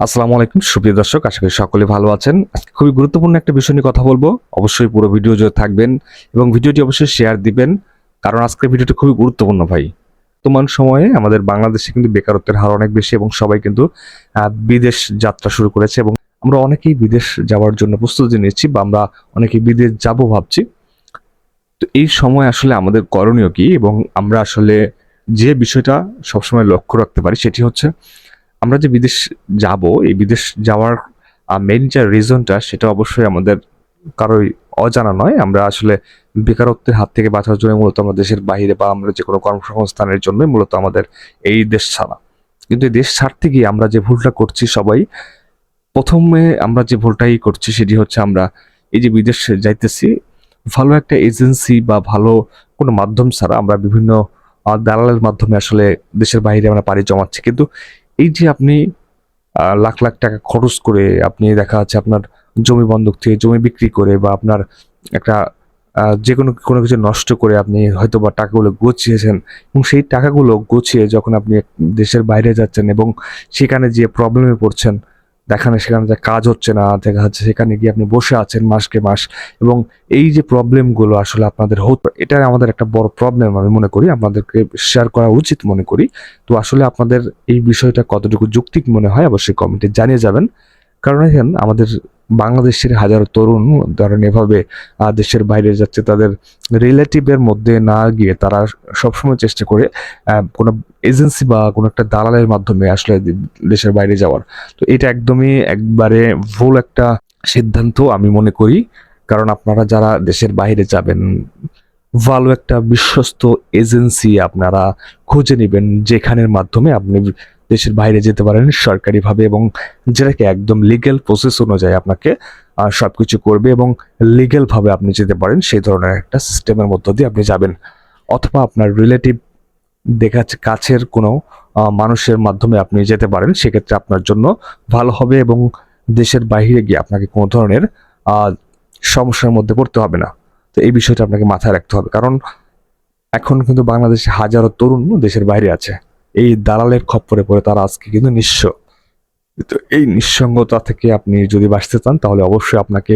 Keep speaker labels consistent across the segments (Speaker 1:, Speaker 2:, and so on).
Speaker 1: আসসালামু আলাইকুম, সুপ্রিয় দর্শক, আশা করি সকলে ভালো আছেন। আজকে খুবই গুরুত্বপূর্ণ একটা বিষয় নিয়ে কথা বলব। অবশ্যই পুরো ভিডিও জুড়ে থাকবেন এবং ভিডিওটি অবশ্যই শেয়ার দিবেন, কারণ আজকের ভিডিওটি খুবই গুরুত্বপূর্ণ ভাই। বর্তমান সময়ে আমাদের বাংলাদেশে কিন্তু বেকারত্বের হার অনেক বেশি এবং সবাই কিন্তু বিদেশ যাত্রা শুরু করেছে এবং আমরা অনেকেই বিদেশ যাওয়ার জন্য প্রস্তুতি নিচ্ছি বা আমরা অনেকেই বিদেশ যাব ভাবছি। তো এই সময় আসলে আমাদের করণীয় কি এবং আমরা আসলে যে বিষয়টা সবসময় লক্ষ্য রাখতে পারি সেটি হচ্ছে আমরা যে বিদেশ যাব, এই বিদেশ যাওয়ার মেন যে রিজনটা সেটা অবশ্যই আমাদের কারোই অজানা নয়। আমরা আসলে বেকারত্বের হাত থেকে বাঁচার জন্য মূলত আমরা দেশের বাইরে বা আমরা যে কোনো কর্মসংস্থানের জন্য মূলত আমাদের এই দেশ ছাড়া। কিন্তু এই দেশ ছাড়তে গিয়ে আমরা যে ভুলটা করছি সবাই, প্রথমে আমরা যে ভুলটাই করছি সেটি হচ্ছে আমরা এই যে বিদেশে যাইতেছি, ভালো একটা এজেন্সি বা ভালো কোনো মাধ্যম ছাড়া আমরা বিভিন্ন দালালের মাধ্যমে আসলে দেশের বাইরে আমরা পাড়ি জমাচ্ছি। কিন্তু এই যে আপনি লাখ লাখ টাকা খরচ করে আপনি দেখা যাচ্ছে আপনার জমি বন্ধক থেকে জমি বিক্রি করে বা আপনার একটা যে কোনো কোনো কিছু নষ্ট করে আপনি হয়তো বা টাকাগুলো গুছিয়েছেন এবং সেই টাকাগুলো গুছিয়ে যখন আপনি দেশের বাইরে যাচ্ছেন এবং সেখানে যে প্রবলেমে পড়ছেন দেখানে, সেখানে যে কাজ হচ্ছে না, দেখা যাচ্ছে সেখানে গিয়ে আপনি বসে আছেন মাসকে মাস। এবং এই যে প্রবলেমগুলো আসলে আপনাদের হতো এটা আমাদের একটা বড় প্রবলেম আমি মনে করি, আপনাদেরকে শেয়ার করা উচিত মনে করি। তো আসলে আপনাদের এই বিষয়টা কতটুকু যুক্তিক মনে হয় অবশ্যই কমেন্টে জানিয়ে যাবেন। কারণ এখানে আমাদের বাংলাদেশের হাজারো তরুণ ধরেন এভাবে দেশের বাইরে যাচ্ছে, তাদের রিলেটিভের মধ্যে না গিয়ে তারা সবসময় চেষ্টা করে কোনো এজেন্সি বা কোনো একটা দালালের মাধ্যমে আসলে দেশের বাইরে যাওয়ার। তো এটা একদমই একবারে ভুল একটা সিদ্ধান্ত আমি মনে করি। কারণ আপনারা যারা দেশের বাইরে যাবেন, ভালো একটা বিশ্বস্ত এজেন্সি আপনারা খুঁজে নেবেন যেখানের মাধ্যমে আপনি দেশের বাইরে যেতে পারেন সরকারিভাবে এবং যেটাকে একদম লিগেল প্রসেস অনুযায়ী আপনাকে আহ, সবকিছু করবে এবং লিগ্যাল ভাবে আপনি যেতে পারেন সেই ধরনের একটা সিস্টেমের মধ্য দিয়ে আপনি যাবেন। অথবা আপনার রিলেটিভ দেখা কাছের কোনো মানুষের মাধ্যমে আপনি যেতে পারেন সেক্ষেত্রে আপনার জন্য ভালো হবে এবং দেশের বাইরে গিয়ে আপনাকে কোনো ধরনের সমস্যার মধ্যে পড়তে হবে না। তো এই বিষয়টা আপনাকে মাথায় রাখতে হবে। কারণ এখন কিন্তু বাংলাদেশে হাজারো তরুণ দেশের বাইরে আছে। এই দালালের খপ্পরে পড়ে তারা আজকে কিন্তু নিঃস্ব। তো এই নিঃসঙ্গতা থেকে আপনি যদি বাঁচতে চান, তাহলে অবশ্যই আপনাকে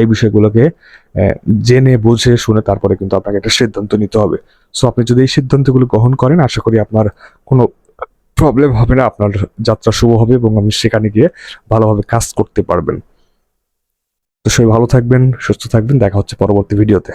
Speaker 1: এই বিষয়গুলোকে জেনে, বুঝে, শুনে তারপরে কিন্তু আপনাকে একটা সিদ্ধান্ত নিতে হবে। সো আপনি যদি এই সিদ্ধান্তগুলো গ্রহণ করেন, আশা করি আপনার কোনো প্রবলেম হবে না, আপনার যাত্রা শুভ হবে এবং আপনি সেখানে গিয়ে ভালোভাবে কাজ করতে পারবেন। তো সবাই ভালো থাকবেন, সুস্থ থাকবেন, দেখা হচ্ছে পরবর্তী ভিডিওতে